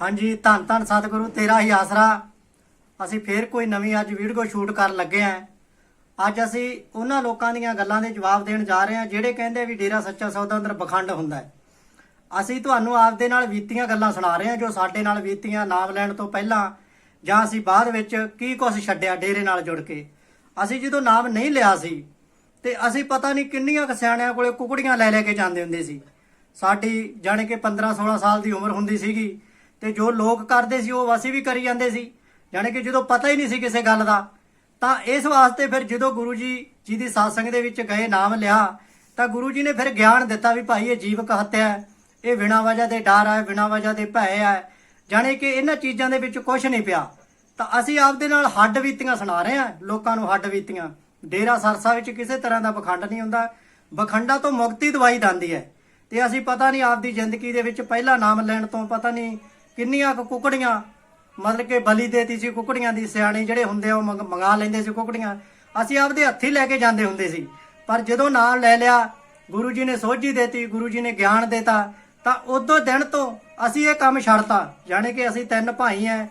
ਹਾਂਜੀ, ਧੰਨ ਧੰਨ ਸਤਿਗੁਰੂ, ਤੇਰਾ ਹੀ ਆਸਰਾ। ਅਸੀਂ ਫੇਰ ਕੋਈ ਨਵੀਂ ਅੱਜ ਵੀਡੀਓ ਸ਼ੂਟ ਕਰਨ ਲੱਗੇ ਆਂ। ਅੱਜ ਅਸੀਂ ਉਹਨਾਂ ਲੋਕਾਂ ਦੀਆਂ ਗੱਲਾਂ ਦੇ ਜਵਾਬ ਦੇਣ ਜਾ ਰਹੇ ਹਾਂ ਜਿਹੜੇ ਕਹਿੰਦੇ ਵੀ ਡੇਰਾ ਸੱਚਾ ਸੌਦਾ ਅੰਦਰ ਬਖੰਡ ਹੁੰਦਾ ਹੈ। ਅਸੀਂ ਤੁਹਾਨੂੰ ਆਪਦੇ ਨਾਲ ਬੀਤੀਆਂ ਗੱਲਾਂ ਸੁਣਾ ਰਹੇ ਹਾਂ ਜੋ ਸਾਡੇ ਨਾਲ ਬੀਤੀਆਂ ਨਾਮ ਲੈਣ ਤੋਂ ਪਹਿਲਾਂ, ਜਾਂ ਅਸੀਂ ਬਾਅਦ ਵਿੱਚ ਕੀ ਕੁਝ ਛੱਡਿਆ ਡੇਰੇ ਨਾਲ ਜੁੜ ਕੇ। ਅਸੀਂ ਜਦੋਂ ਨਾਮ ਨਹੀਂ ਲਿਆ ਸੀ, ਤੇ ਅਸੀਂ ਪਤਾ ਨਹੀਂ ਕਿੰਨੀਆਂ ਕੁ ਸਿਆਣਿਆਂ ਕੋਲੇ ਕੁਕੜੀਆਂ ਲੈ ਲੈ ਕੇ ਜਾਂਦੇ ਹੁੰਦੇ ਸੀ। ਸਾਡੀ ਜਾਣੇ ਕਿ 15 16 ਸਾਲ ਦੀ ਉਮਰ ਹੁੰਦੀ ਸੀਗੀ ਤੇ ਜੋ ਲੋਕ ਕਰਦੇ ਸੀ ਉਹ ਅਸੀਂ ਵੀ ਕਰੀ ਜਾਂਦੇ ਸੀ। ਜਾਣੇ ਕਿ ਜਦੋਂ ਪਤਾ ਹੀ ਨਹੀਂ ਸੀ ਕਿਸੇ ਗੱਲ ਦਾ, ਤਾਂ ਇਸ ਵਾਸਤੇ ਫਿਰ ਜਦੋਂ ਗੁਰੂ ਜੀ ਜੀ ਦੀ satsang ਦੇ ਵਿੱਚ ਗਏ ਨਾਮ ਲਿਆ, ਤਾਂ ਗੁਰੂ ਜੀ ਨੇ ਫਿਰ ਗਿਆਨ ਦਿੱਤਾ ਵੀ ਭਾਈ ਇਹ ਜੀਵਕ ਹੱਤਿਆ ਹੈ, ਇਹ ਬਿਨਾਂ ਵਜ੍ਹਾ ਦੇ ਡਰ ਹੈ, ਬਿਨਾਂ ਵਜ੍ਹਾ ਦੇ ਭੈ ਹੈ। ਜਾਣੇ ਕਿ ਇਹਨਾਂ ਚੀਜ਼ਾਂ ਦੇ ਵਿੱਚ ਕੁਝ ਨਹੀਂ ਪਿਆ। ਤਾਂ ਅਸੀਂ ਆਪਦੇ ਨਾਲ ਹੱਡ ਬੀਤੀਆਂ ਸੁਣਾ ਰਹੇ ਹਾਂ, ਲੋਕਾਂ ਨੂੰ ਹੱਡ ਬੀਤੀਆਂ। ਡੇਰਾ ਸਰਸਾ ਵਿੱਚ ਕਿਸੇ ਤਰ੍ਹਾਂ ਦਾ ਬਖੰਡ ਨਹੀਂ ਹੁੰਦਾ। ਬਖੰਡਾ ਤੋਂ ਮੁਕਤੀ ਦਵਾਈ ਜਾਂਦੀ ਹੈ। ਤੇ ਅਸੀਂ ਪਤਾ ਨਹੀਂ ਆਪਦੀ ਜ਼ਿੰਦਗੀ ਦੇ ਵਿੱਚ ਪਹਿਲਾ ਨਾਮ ਲੈਣ ਤੋਂ ਪਤਾ ਨਹੀਂ ਕਿੰਨੀਆਂ ਕੁ ਕੁਕੜੀਆਂ, ਮਤਲਬ ਕਿ ਬਲੀ ਦੇਤੀ ਸੀ ਕੁਕੜੀਆਂ ਦੀ, ਸਿਆਣੇ ਜਿਹੜੇ ਹੁੰਦੇ ਆ ਉਹ ਮੰਗ- ਮੰਗਾ ਲੈਂਦੇ ਸੀ ਕੁਕੜੀਆਂ। ਅਸੀਂ ਆਪਦੇ ਹੱਥੀ ਲੈ ਕੇ ਜਾਂਦੇ ਹੁੰਦੇ ਸੀ। ਪਰ ਜਦੋਂ ਨਾਮ ਲੈ ਲਿਆ, ਗੁਰੂ ਜੀ ਨੇ ਸੋਝੀ ਦੇਤੀ, ਗੁਰੂ ਜੀ ਨੇ ਗਿਆਨ ਦੇਤਾ, ਤਾਂ ਉਦੋਂ ਦਿਨ ਤੋਂ ਅਸੀਂ ਇਹ ਕੰਮ ਛੱਡਤਾ। ਜਾਣੇ ਕਿ ਅਸੀਂ ਤਿੰਨ ਭਾਈ ਐ।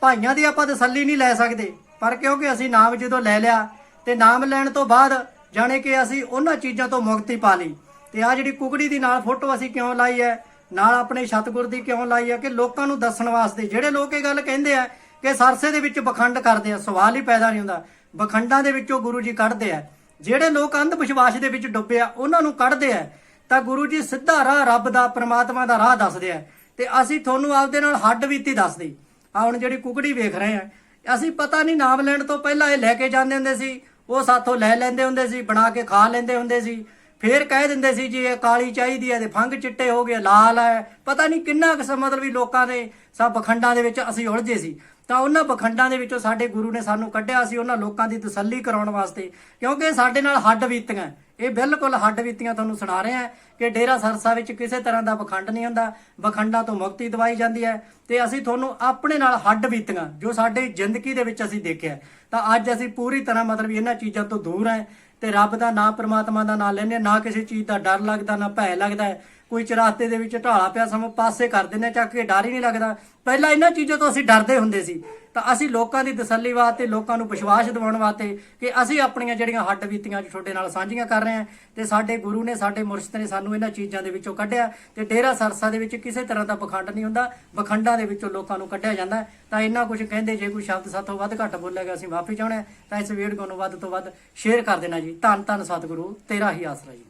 ਭਾਈਆਂ ਦੀ ਆਪਾਂ ਤਸੱਲੀ ਨਹੀਂ ਲੈ ਸਕਦੇ। ਪਰ ਕਿਉਂਕਿ ਅਸੀਂ ਨਾਮ ਜਦੋਂ ਲੈ ਲਿਆ, ਤੇ ਨਾਮ ਲੈਣ ਤੋਂ ਬਾਅਦ ਜਾਣੇ ਕਿ ਅਸੀਂ ਉਹਨਾਂ ਚੀਜ਼ਾਂ ਤੋਂ ਮੁਕਤੀ ਪਾ ਲਈ। ਤੇ ਆ ਜਿਹੜੀ ਕੁਕੜੀ ਦੀ ਨਾਲ ਫੋਟੋ ਅਸੀਂ ਕਿਉਂ ਲਾਈ ਹੈ ਨਾਲ ਆਪਣੇ ਸਤਿਗੁਰ ਦੀ ਕਿਉਂ ਲਾਈ ਹੈ ਕਿ ਲੋਕਾਂ ਨੂੰ ਦੱਸਣ ਵਾਸਤੇ? ਜਿਹੜੇ ਲੋਕ ਇਹ ਗੱਲ ਕਹਿੰਦੇ ਆ ਕਿ ਸਰਸੇ ਦੇ ਵਿੱਚ ਬਖੰਡ ਕਰਦੇ ਆ, ਸਵਾਲ ਹੀ ਪੈਦਾ ਨਹੀਂ ਹੁੰਦਾ। ਬਖੰਡਾਂ ਦੇ ਵਿੱਚੋਂ ਗੁਰੂ ਜੀ ਕੱਢਦੇ ਆ। ਜਿਹੜੇ ਲੋਕ ਅੰਧ ਵਿਸ਼ਵਾਸ ਦੇ ਵਿੱਚ ਡੁੱਬੇ ਆ, ਉਹਨਾਂ ਨੂੰ ਕੱਢਦੇ ਆ। ਤਾਂ ਗੁਰੂ ਜੀ ਸਿੱਧਾ ਰਾਹ ਰੱਬ ਦਾ, ਪ੍ਰਮਾਤਮਾ ਦਾ ਰਾਹ ਦੱਸਦੇ ਆ। ਤੇ ਅਸੀਂ ਤੁਹਾਨੂੰ ਆਪਦੇ ਨਾਲ ਹੱਡ ਬੀਤੀ ਦੱਸਦੇ। ਆ ਹੁਣ ਜਿਹੜੀ ਕੁਕੜੀ ਵੇਖ ਰਹੇ ਆ। ਅਸੀਂ ਪਤਾ ਨਹੀਂ ਨਾਮ ਲੈਣ ਤੋਂ ਪਹਿਲਾਂ ਇਹ ਲੈ ਕੇ ਜਾਂਦੇ ਹੁੰਦੇ ਸੀ, ਉਹ ਸਾਥੋਂ ਲੈ ਲੈਂਦੇ ਹੁੰਦੇ ਸੀ, ਬਣਾ ਕੇ ਖਾ ਲੈਂਦੇ ਹੁੰਦੇ ਸੀ। ਫੇਰ ਕਹਿ ਦਿੰਦੇ ਸੀ ਜੀ, ਇਹ ਕਾਲੀ ਚਾਹੀਦੀ ਹੈ ਤੇ ਫੰਗ ਚਿੱਟੇ ਹੋ ਗਏ, ਲਾਲ ਹੈ। ਪਤਾ ਨਹੀਂ ਕਿੰਨਾ ਕਿਸਮ ਮਤਲਬ ਵੀ ਲੋਕਾਂ ਦੇ, ਸਭ ਬਖੰਡਾਂ ਦੇ ਵਿੱਚ ਅਸੀਂ ਉਲਝੇ ਸੀ। ਤਾਂ ਉਹਨਾਂ ਬਖੰਡਾਂ ਦੇ ਵਿੱਚੋਂ ਸਾਡੇ ਗੁਰੂ ਨੇ ਸਾਨੂੰ ਕੱਢਿਆ ਸੀ, ਉਹਨਾਂ ਲੋਕਾਂ ਦੀ ਤਸੱਲੀ ਕਰਾਉਣ ਵਾਸਤੇ। ਕਿਉਂਕਿ ਸਾਡੇ ਨਾਲ ਹੱਡ ਬੀਤੀਆਂ। ਇਹ ਬਿਲਕੁਲ ਹੱਡ ਬੀਤੀਆਂ ਤੁਹਾਨੂੰ ਸੁਣਾ ਰਹੇ ਹਾਂ ਕਿ ਡੇਰਾ ਸਰਸਾ ਵਿੱਚ ਕਿਸੇ ਤਰ੍ਹਾਂ ਦਾ ਬਖੰਡ ਨਹੀਂ ਹੁੰਦਾ। ਬਖੰਡਾਂ ਤੋਂ ਮੁਕਤੀ ਦਵਾਈ ਜਾਂਦੀ ਹੈ ਤੇ ਅਸੀਂ ਤੁਹਾਨੂੰ ਆਪਣੇ ਨਾਲ ਹੱਡ ਬੀਤੀਆਂ, ਜੋ ਸਾਡੇ ਜ਼ਿੰਦਗੀ ਦੇ ਵਿੱਚ ਅਸੀਂ ਦੇਖਿਆ। ਤਾਂ ਅੱਜ ਅਸੀਂ ਪੂਰੀ ਤਰ੍ਹਾਂ ਮਤਲਬ ਇਹਨਾਂ ਚੀਜ਼ਾਂ ਤੋਂ ਦੂਰ ਹੈ। ਤੇ ਰੱਬ ਦਾ ਨਾਮ ਪ੍ਰਮਾਤਮਾ ਦਾ ਨਾਮ ਲੈਂਦੇ ਹਾਂ, ਨਾ ਕਿਸੇ ਚੀਜ਼ ਦਾ ਡਰ ਲੱਗਦਾ ਨਾ ਭੈ ਲੱਗਦਾ ਹੈ। ਕੋਈ ਚਰਾਤੇ ਦੇ ਵਿੱਚ ਢਾਲਾ ਪਿਆ ਸਮ ਪਾਸੇ ਕਰ ਦਿੰਦੇ ਹਾਂ, ਚੱਕ ਕੇ ਡਰ ਹੀ ਨਹੀਂ ਲੱਗਦਾ। ਪਹਿਲਾਂ ਇਹਨਾਂ ਚੀਜ਼ਾਂ ਤੋਂ ਅਸੀਂ ਡਰਦੇ ਹੁੰਦੇ ਸੀ। ਤਾਂ ਅਸੀਂ ਲੋਕਾਂ ਦੀ ਤਸੱਲੀ ਵਾਸਤੇ ਲੋਕਾਂ ਨੂੰ ਵਿਸ਼ਵਾਸ ਦਿਵਾਉਣ ਵਾਸਤੇ ਕਿ ਅਸੀਂ ਆਪਣੀਆਂ ਜਿਹੜੀਆਂ ਹੱਡ ਬੀਤੀਆਂ ਤੁਹਾਡੇ ਨਾਲ ਸਾਂਝੀਆਂ ਕਰ ਰਹੇ ਹਾਂ ਤੇ ਸਾਡੇ ਗੁਰੂ ਨੇ ਸਾਡੇ ਮੁਰਸ਼ਿਦ ਨੇ ਸਾਨੂੰ ਇਹਨਾਂ ਚੀਜ਼ਾਂ ਦੇ ਵਿੱਚੋਂ ਕੱਢਿਆ ਤੇ ਡੇਰਾ ਸਰਸਾ ਦੇ ਵਿੱਚ ਕਿਸੇ ਤਰ੍ਹਾਂ ਦਾ ਬਖੰਡ ਨਹੀਂ ਹੁੰਦਾ। ਬਖੰਡਾਂ ਦੇ ਵਿੱਚੋਂ ਲੋਕਾਂ ਨੂੰ ਕੱਢਿਆ ਜਾਂਦਾ। ਤਾਂ ਇੰਨਾ ਕੁਝ ਕਹਿੰਦੇ ਜੇ ਕੋਈ ਸ਼ਬਦ ਸਾਥੋਂ ਵੱਧ ਘੱਟ ਬੋਲਿਆ ਗਿਆ ਅਸੀਂ ਮਾਫੀ ਚਾਹੁੰਦੇ ਤਾਂ ਇਸ ਵੀਡੀਓ ਨੂੰ ਵੱਧ ਤੋਂ ਵੱਧ ਸ਼ੇਅਰ ਕਰ ਦੇਣਾ ਜੀ। ਧੰਨ ਧੰਨ ਸਤਿਗੁਰੂ ਤੇਰਾ ਹੀ ਆਸਰਾ ਜੀ।